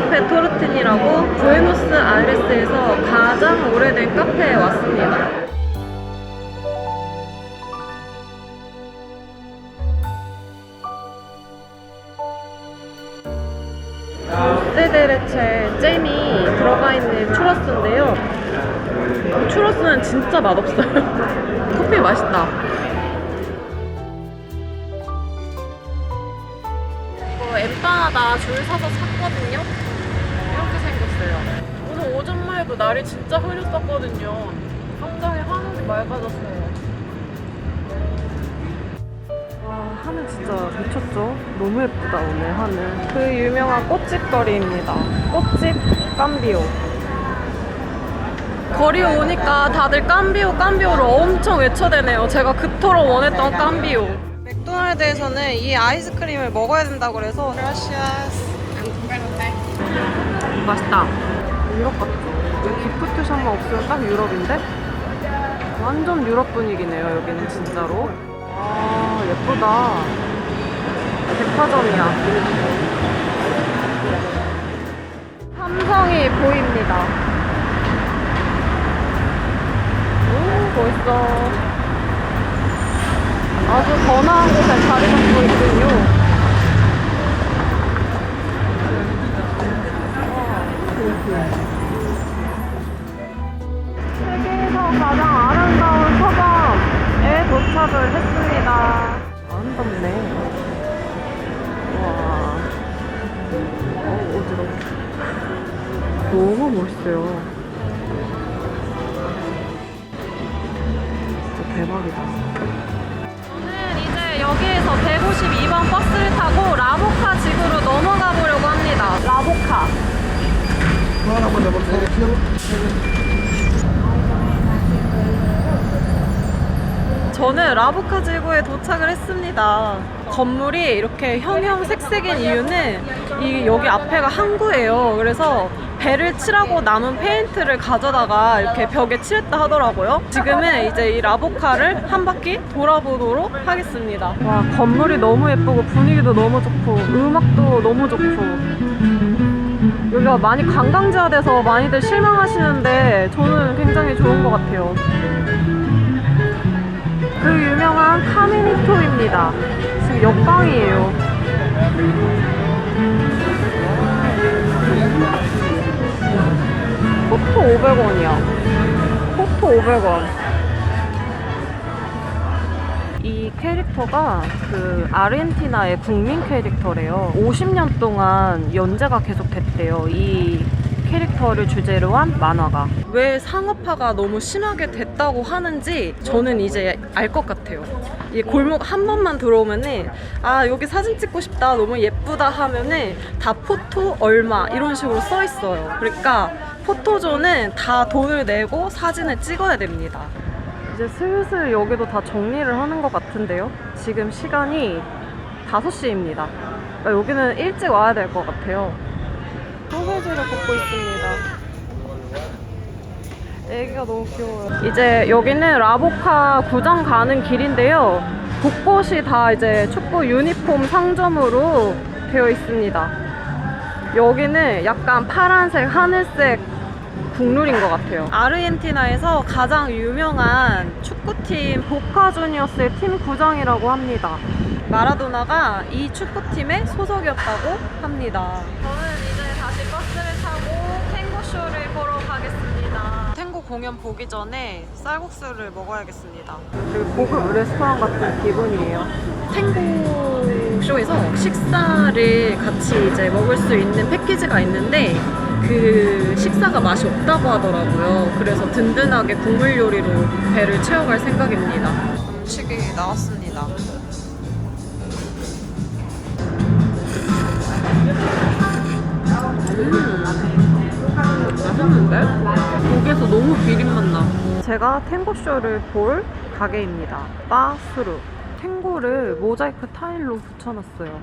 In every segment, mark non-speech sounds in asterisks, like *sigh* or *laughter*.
카페 토르틴이라고 부에노스 아이레스에서 가장 오래된 카페에 왔습니다. 세데레체 잼이 들어가 있는 추러스인데요. 추러스는 진짜 맛없어요. *laughs* 커피 맛있다. 이거 엠파나다 줄 서서 샀거 해도 날이 진짜 흐렸었거든요. 굉장히 하늘이 맑아졌어요. 와, 하늘 진짜 미쳤죠? 너무 예쁘다, 오늘 하늘. 그 유명한 꽃집 거리입니다. 꽃집 깜비오. 거리 오니까 다들 깜비오, 깜비오를 엄청 외쳐대네요. 제가 그토록 원했던 깜비오. 맥도날드에서는 이 아이스크림을 먹어야 된다고 그래서 그라시아스. 맛있다. 유럽 같죠? 여기 기프트샵만 없으면 딱 유럽인데? 완전 유럽 분위기네요, 여기는 진짜로. 아, 예쁘다. 백화점이야. 삼성이 보입니다. 오, 멋있어. 아주 번화한 곳에 자리 잡고 있군요. 세계 가장 아름다운 서점에 도착을 했습니다. 아름답네. 와. 어, 어지러워. 너무 멋있어요. 라보카 지구에 도착을 했습니다. 건물이 이렇게 형형색색인 이유는 이 여기 앞에가 항구예요. 그래서 배를 칠하고 남은 페인트를 가져다가 이렇게 벽에 칠했다 하더라고요. 지금은 이제 이 라보카를 한 바퀴 돌아보도록 하겠습니다. 와 건물이 너무 예쁘고 분위기도 너무 좋고 음악도 너무 좋고 여기가 많이 관광지화 돼서 많이들 실망하시는데 저는 굉장히 좋은 것 같아요. 그 유명한 카미니토입니다. 지금 옆방이에요. 포토 500원이야. 포토 500원. 이 캐릭터가 그 아르헨티나의 국민 캐릭터래요. 50년 동안 연재가 계속 됐대요. 이 캐릭터를 주제로 한 만화가. 왜 상업화가 너무 심하게 됐다고 하는지 저는 이제 알 것 같아요. 이 골목 한 번만 들어오면은 아 여기 사진 찍고 싶다 너무 예쁘다 하면은 다 포토 얼마 이런 식으로 써 있어요. 그러니까 포토존은 다 돈을 내고 사진을 찍어야 됩니다. 이제 슬슬 여기도 다 정리를 하는 것 같은데요. 지금 시간이 5시입니다. 그러니까 여기는 일찍 와야 될 것 같아요. 소세지를 굽고 있습니다. 애기가 너무 귀여워요. 이제 여기는 라보카 구장 가는 길인데요. 곳곳이 다 이제 축구 유니폼 상점으로 되어 있습니다. 여기는 약간 파란색, 하늘색 국룰인 것 같아요. 아르헨티나에서 가장 유명한 축구팀 보카 주니어스의 팀 구장이라고 합니다. 마라도나가 이 축구팀의 소속이었다고 합니다. 저는 이제 다시 버스를 타고 탱고 쇼를 보러 가겠습니다. 탱고 공연 보기 전에 쌀국수를 먹어야겠습니다. 되게 고급 레스토랑 같은 기분이에요. 탱고 쇼에서 식사를 같이 이제 먹을 수 있는 패키지가 있는데 그 식사가 맛이 없다고 하더라고요. 그래서 든든하게 국물 요리로 배를 채워갈 생각입니다. 음식이 나왔습니다. 맛있는데? 비린맛 나. 제가 탱고쇼를 볼 가게입니다. 바스루. 탱고를 모자이크 타일로 붙여놨어요.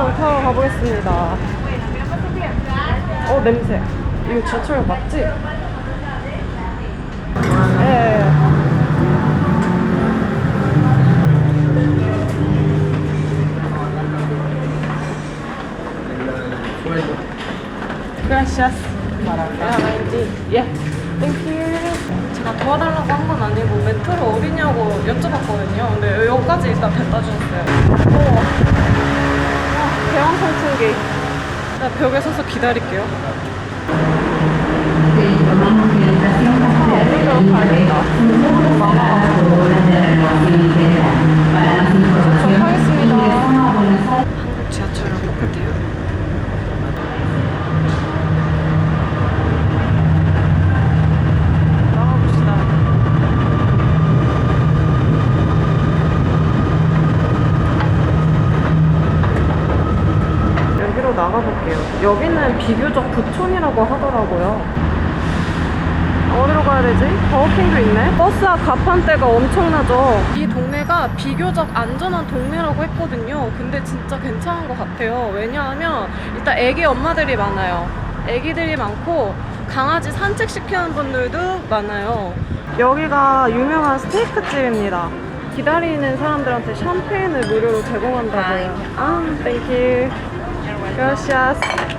지하철 타러 가보겠습니다. 어, 냄새. 이거 지하철 맞지? 예. 왠지. 예. 제가 도와달라고 한 건 아니고 메트로 어디냐고 여쭤봤거든요. 근데 여기까지 일단 데려다 주셨어요. 우와. 와, 대왕성층기. 나 벽에 서서 기다릴게요. 하겠습니다. 한국 지하철이랑 똑같아요. 나가봅시다. 여기로 나가볼게요. 여기는 비교적 부촌이라고 하더라고요. 어디로 가야 되지? 버거킹도 있네? 버스 앞 가판대가 엄청나죠? 이 동네가 비교적 안전한 동네라고 했거든요. 근데 진짜 괜찮은 것 같아요. 왜냐하면 일단 애기 엄마들이 많아요. 애기들이 많고 강아지 산책시키는 분들도 많아요. 여기가 유명한 스테이크 집입니다. 기다리는 사람들한테 샴페인을 무료로 제공한다고요. 아, 땡큐. gracias.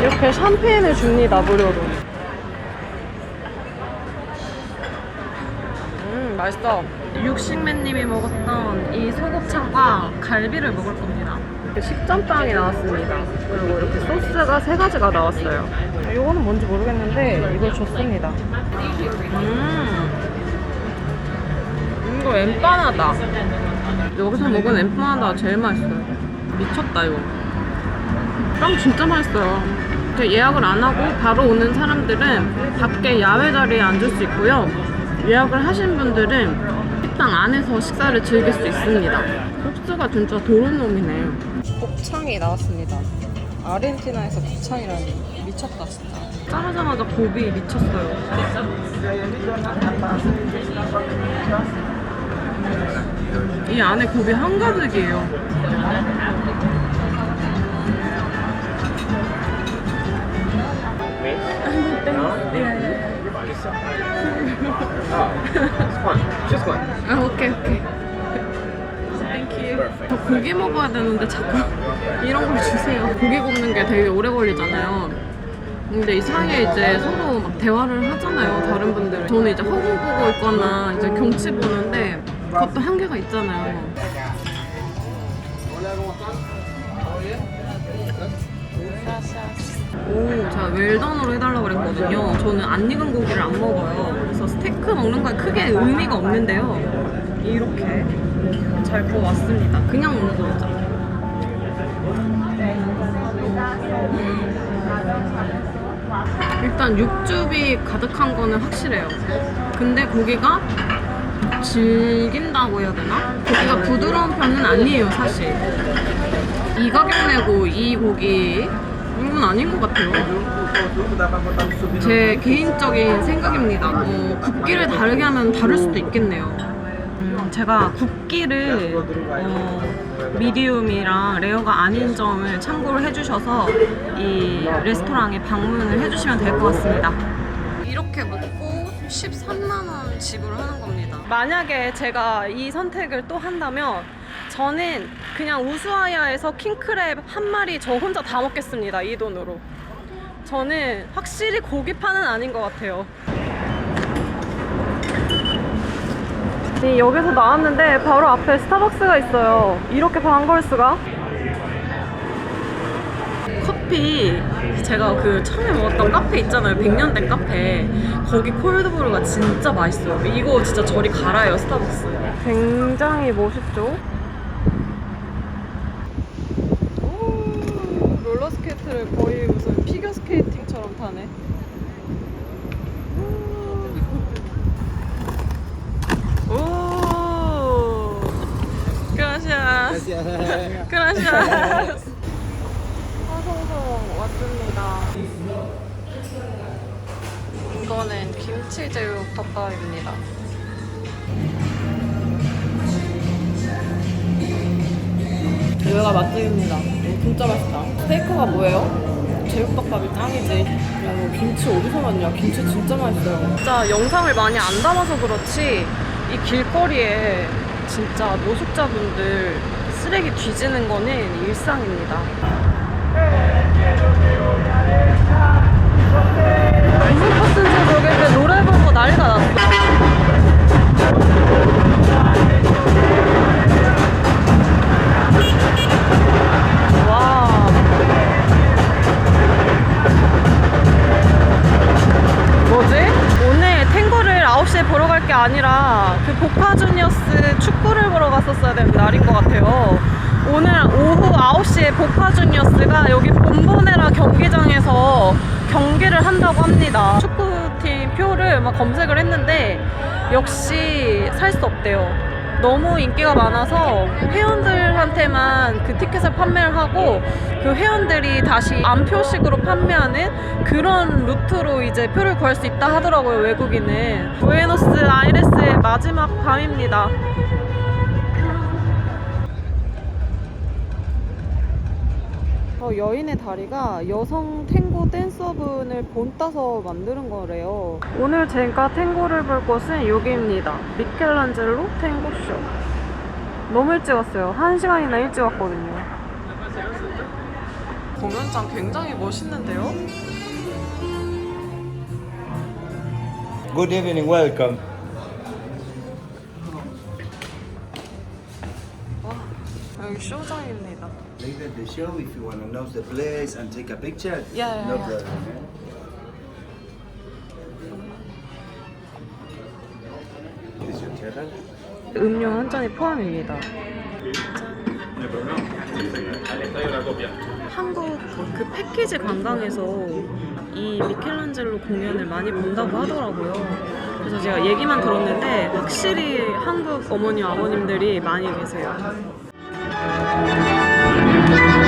이렇게 샴페인을 줍니다, 무료로. 음 맛있어. 육식맨님이 먹었던 이 소곱창과 갈비를 먹을 겁니다. 식전빵이 나왔습니다. 그리고 이렇게 소스가 세 가지가 나왔어요. 이거는 뭔지 모르겠는데 이걸 줬습니다. 음. 이거 엠파나다. 여기서 먹은 엠파나다가 제일 맛있어요. 미쳤다 이거 빵 진짜 맛있어요 예약을 안 하고 바로 오는 사람들은 밖에 야외 자리에 앉을 수 있고요. 예약을 하신 분들은 식당 안에서 식사를 즐길 수 있습니다. 소스가 진짜 도루놈이네. 곱창이 나왔습니다. 아르헨티나에서 곱창이라니 미쳤다 진짜. 자르자마자 곱이 미쳤어요. 이 안에 곱이 한가득이에요. Just one. 아, 오케이, 오케이. 땡큐. 저 고기 먹어야 되는데 자꾸 *laughs* 이런 걸 주세요. 고기 굽는 게 되게 오래 걸리잖아요. 근데 이 사이에 이제 서로 막 대화를 하잖아요. 다른 분들은. 저는 이제 허공 보고 있거나 이제 경치 보는데 그것도 한계가 있잖아요. 오, 제가 웰던으로 해달라고 그랬거든요. 저는 안 익은 고기를 안 먹어요. 그래서 스테이크 먹는 거에 크게 의미가 없는데요. 이렇게 잘 구워왔습니다. 그냥 먹는 거죠. 일단 육즙이 가득한 거는 확실해요. 근데 고기가 질긴다고 해야 되나? 고기가 부드러운 편은 아니에요, 사실. 이 가격 내고 이 고기 이건 아닌 것 같아요. 제 개인적인 생각입니다. 어, 굽기를 다르게 하면 다를 수도 있겠네요. 음, 제가 굽기를 어, 미디움이랑 레어가 아닌 점을 참고를 해주셔서 이 레스토랑에 방문을 해주시면 될 것 같습니다. 이렇게 먹고 13만 원 지불하는 겁니다. 만약에 제가 이 선택을 또 한다면 저는 그냥 우수아야에서 킹크랩 한 마리 저 혼자 다 먹겠습니다. 이 돈으로. 저는 확실히 고기파는 아닌 것 같아요. 네, 여기서 나왔는데 바로 앞에 스타벅스가 있어요. 이렇게 수가? 커피 제가 그 처음에 먹었던 카페 있잖아요 100년 된 카페 거기 콜드브루가 진짜 맛있어요 이거 진짜 저리 갈아요 스타벅스 굉장히 멋있죠? 오, 롤러스케이트를 거의 무슨 피겨스케이팅처럼 타네 오 그라시아스 그라시아스 화성성 왔습니다. 이거는 김치 제육 덮밥입니다. 여기가 맛집입니다. 진짜 맛있다. 스테이크가 뭐예요? 제육덮밥이 짱이지. 야, 너 김치 어디서 났냐? 김치 진짜 맛있어요. 진짜 영상을 많이 안 담아서 그렇지 이 길거리에 진짜 노숙자분들 쓰레기 뒤지는 거는 일상입니다. 무슨 버스인지 모르겠는데 노래 부르고 난리가 났어. 와. 뭐지? 탱고를 9시에 보러 갈 게 아니라 그 보카주니어스 축구를 보러 갔었어야 되는 날인 것 같아요. 오늘 오후 9시에 보카주니어스가 여기 본보네라 경기장에서 경기를 한다고 합니다. 축구팀 표를 막 검색을 했는데 역시 살 수 없대요. 너무 인기가 많아서 회원들한테만 그 티켓을 판매를 하고 그 회원들이 다시 암표식으로 판매하는 그런 루트로 이제 표를 구할 수 있다 하더라고요 외국인은. 부에노스 아이레스의 마지막 밤입니다. 저 여인의 다리가 여성 탱 고 댄서분을 본따서 만드는 거래요. 오늘 제가 탱고를 볼 곳은 여기입니다. 미켈란젤로 탱고쇼. 너무 일찍 왔어요. 한 시간이나 일찍 왔거든요. 공연장 굉장히 멋있는데요? Good evening, welcome. 와, 여기 쇼장입니다. Later the show, if you want to know the place and take a picture, Yeah, yeah, no yeah. problem. This is your chair. 음료 한 잔이 포함입니다. 한국 그 패키지 관광에서 이 미켈란젤로 공연을 많이 본다고 하더라고요. 그래서 제가 얘기만 들었는데 확실히 한국 어머니 아버님들이 많이 계세요. 부에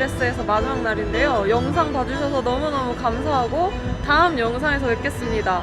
아이레스에서 마지막 날인데요. 영상 봐주셔서 너무너무 감사하고 다음 영상에서 뵙겠습니다.